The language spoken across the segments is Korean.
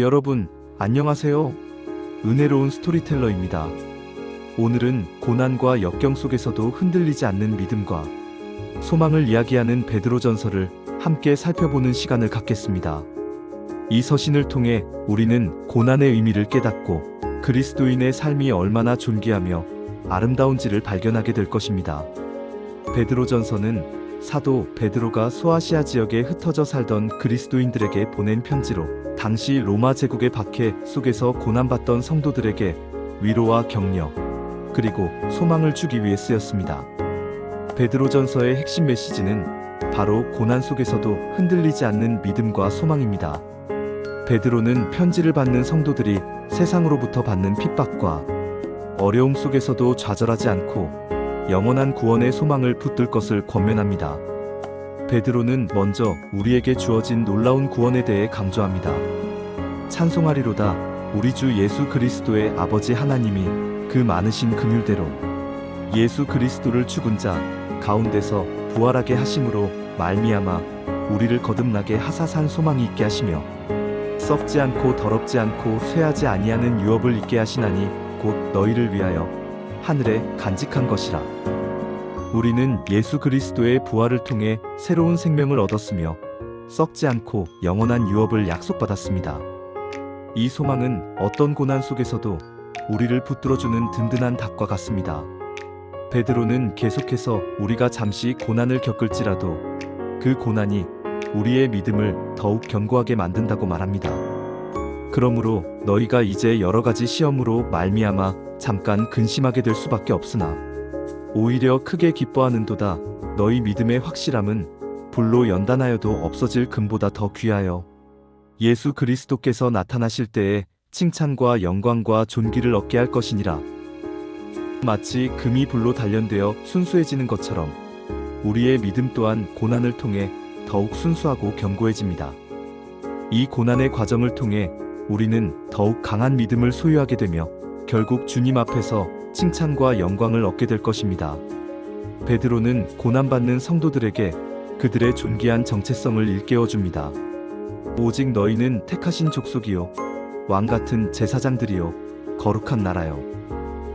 여러분, 안녕하세요. 은혜로운 스토리텔러입니다. 오늘은 고난과 역경 속에서도 흔들리지 않는 믿음과 소망을 이야기하는 베드로 전설을 함께 살펴보는 시간을 갖겠습니다. 이 서신을 통해 우리는 고난의 의미를 깨닫고 그리스도인의 삶이 얼마나 존귀하며 아름다운지를 발견하게 될 것입니다. 베드로 전서는 사도 베드로가 소아시아 지역에 흩어져 살던 그리스도인들에게 보낸 편지로 당시 로마 제국의 박해 속에서 고난받던 성도들에게 위로와 격려 그리고 소망을 주기 위해 쓰였습니다. 베드로전서의 핵심 메시지는 바로 고난 속에서도 흔들리지 않는 믿음과 소망입니다. 베드로는 편지를 받는 성도들이 세상으로부터 받는 핍박과 어려움 속에서도 좌절하지 않고 영원한 구원의 소망을 붙들 것을 권면합니다. 베드로는 먼저 우리에게 주어진 놀라운 구원에 대해 강조합니다. 찬송하리로다 우리 주 예수 그리스도의 아버지 하나님이 그 많으신 긍휼대로 예수 그리스도를 죽은 자 가운데서 부활하게 하심으로 말미암아 우리를 거듭나게 하사산 소망이 있게 하시며 썩지 않고 더럽지 않고 쇠하지 아니하는 유업을 있게 하시나니 곧 너희를 위하여 하늘에 간직한 것이라 우리는 예수 그리스도의 부활을 통해 새로운 생명을 얻었으며 썩지 않고 영원한 유업을 약속받았습니다. 이 소망은 어떤 고난 속에서도 우리를 붙들어주는 든든한 닭과 같습니다. 베드로는 계속해서 우리가 잠시 고난을 겪을지라도 그 고난이 우리의 믿음을 더욱 견고하게 만든다고 말합니다. 그러므로 너희가 이제 여러 가지 시험으로 말미암아 잠깐 근심하게 될 수밖에 없으나 오히려 크게 기뻐하는도다 너희 믿음의 확실함은 불로 연단하여도 없어질 금보다 더 귀하여 예수 그리스도께서 나타나실 때에 칭찬과 영광과 존귀를 얻게 할 것이니라 마치 금이 불로 단련되어 순수해지는 것처럼 우리의 믿음 또한 고난을 통해 더욱 순수하고 견고해집니다. 이 고난의 과정을 통해 우리는 더욱 강한 믿음을 소유하게 되며 결국 주님 앞에서 칭찬과 영광을 얻게 될 것입니다. 베드로는 고난받는 성도들에게 그들의 존귀한 정체성을 일깨워 줍니다. 오직 너희는 택하신 족속이요. 왕 같은 제사장들이요. 거룩한 나라요.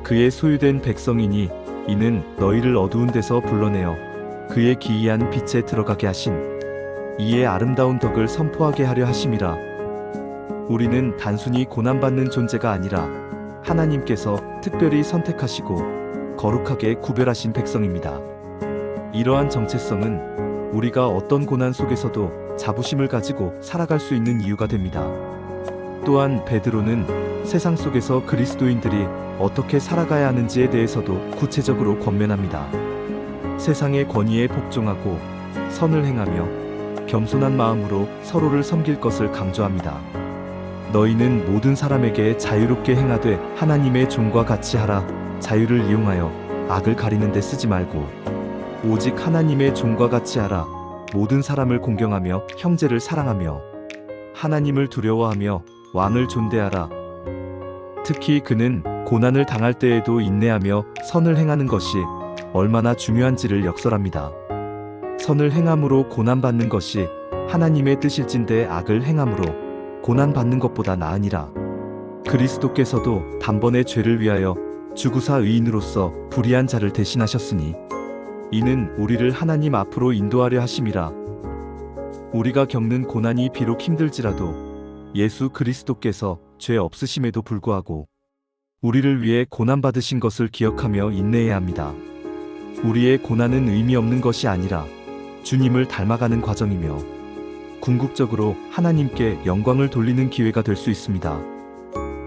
그의 소유된 백성이니 이는 너희를 어두운 데서 불러내어 그의 기이한 빛에 들어가게 하신 이의 아름다운 덕을 선포하게 하려 하심이라. 우리는 단순히 고난받는 존재가 아니라 하나님께서 특별히 선택하시고 거룩하게 구별하신 백성입니다. 이러한 정체성은 우리가 어떤 고난 속에서도 자부심을 가지고 살아갈 수 있는 이유가 됩니다. 또한 베드로는 세상 속에서 그리스도인들이 어떻게 살아가야 하는지에 대해서도 구체적으로 권면합니다. 세상의 권위에 복종하고 선을 행하며 겸손한 마음으로 서로를 섬길 것을 강조합니다. 너희는 모든 사람에게 자유롭게 행하되 하나님의 종과 같이 하라. 자유를 이용하여 악을 가리는 데 쓰지 말고 오직 하나님의 종과 같이 하라. 모든 사람을 공경하며 형제를 사랑하며 하나님을 두려워하며 왕을 존대하라. 특히 그는 고난을 당할 때에도 인내하며 선을 행하는 것이 얼마나 중요한지를 역설합니다. 선을 행함으로 고난받는 것이 하나님의 뜻일진데 악을 행함으로 고난받는 것보다 나으니라. 그리스도께서도 단번에 죄를 위하여 주구사 의인으로서 불의한 자를 대신하셨으니 이는 우리를 하나님 앞으로 인도하려 하심이라. 우리가 겪는 고난이 비록 힘들지라도 예수 그리스도께서 죄 없으심에도 불구하고 우리를 위해 고난받으신 것을 기억하며 인내해야 합니다. 우리의 고난은 의미 없는 것이 아니라 주님을 닮아가는 과정이며 궁극적으로 하나님께 영광을 돌리는 기회가 될 수 있습니다.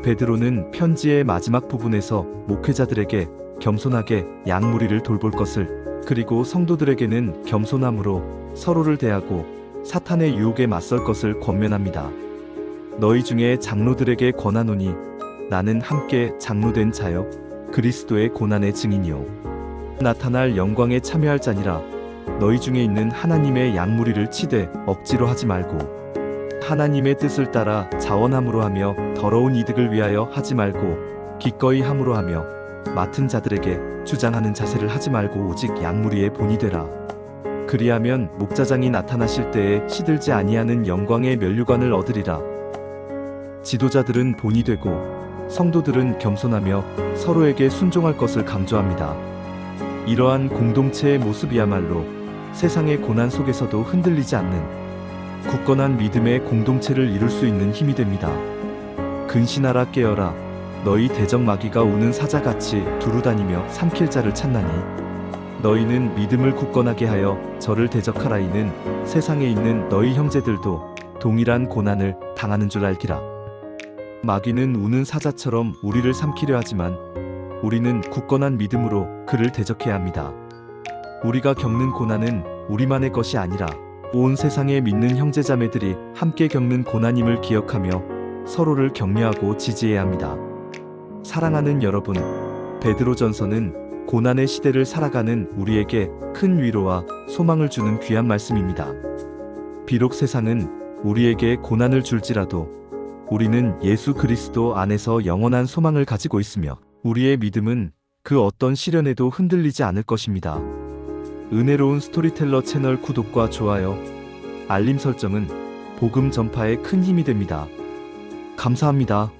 베드로는 편지의 마지막 부분에서 목회자들에게 겸손하게 양무리를 돌볼 것을 그리고 성도들에게는 겸손함으로 서로를 대하고 사탄의 유혹에 맞설 것을 권면합니다. 너희 중에 장로들에게 권하노니 나는 함께 장로된 자여 그리스도의 고난의 증인이요 나타날 영광에 참여할 자니라 너희 중에 있는 하나님의 양무리를 치되 억지로 하지 말고 하나님의 뜻을 따라 자원함으로 하며 더러운 이득을 위하여 하지 말고 기꺼이 함으로 하며 맡은 자들에게 주장하는 자세를 하지 말고 오직 양무리의 본이 되라. 그리하면 목자장이 나타나실 때에 시들지 아니하는 영광의 면류관을 얻으리라. 지도자들은 본이 되고 성도들은 겸손하며 서로에게 순종할 것을 강조합니다. 이러한 공동체의 모습이야말로 세상의 고난 속에서도 흔들리지 않는 굳건한 믿음의 공동체를 이룰 수 있는 힘이 됩니다. 근신하라 깨어라 너희 대적 마귀가 오는 사자같이 두루다니며 삼킬 자를 찾나니 너희는 믿음을 굳건하게 하여 저를 대적하라 이는 세상에 있는 너희 형제들도 동일한 고난을 당하는 줄 알기라. 마귀는 우는 사자처럼 우리를 삼키려 하지만 우리는 굳건한 믿음으로 그를 대적해야 합니다. 우리가 겪는 고난은 우리만의 것이 아니라 온 세상에 믿는 형제자매들이 함께 겪는 고난임을 기억하며 서로를 격려하고 지지해야 합니다. 사랑하는 여러분, 베드로전서는 고난의 시대를 살아가는 우리에게 큰 위로와 소망을 주는 귀한 말씀입니다. 비록 세상은 우리에게 고난을 줄지라도 우리는 예수 그리스도 안에서 영원한 소망을 가지고 있으며 우리의 믿음은 그 어떤 시련에도 흔들리지 않을 것입니다. 은혜로운 스토리텔러 채널 구독과 좋아요, 알림 설정은 복음 전파에 큰 힘이 됩니다. 감사합니다.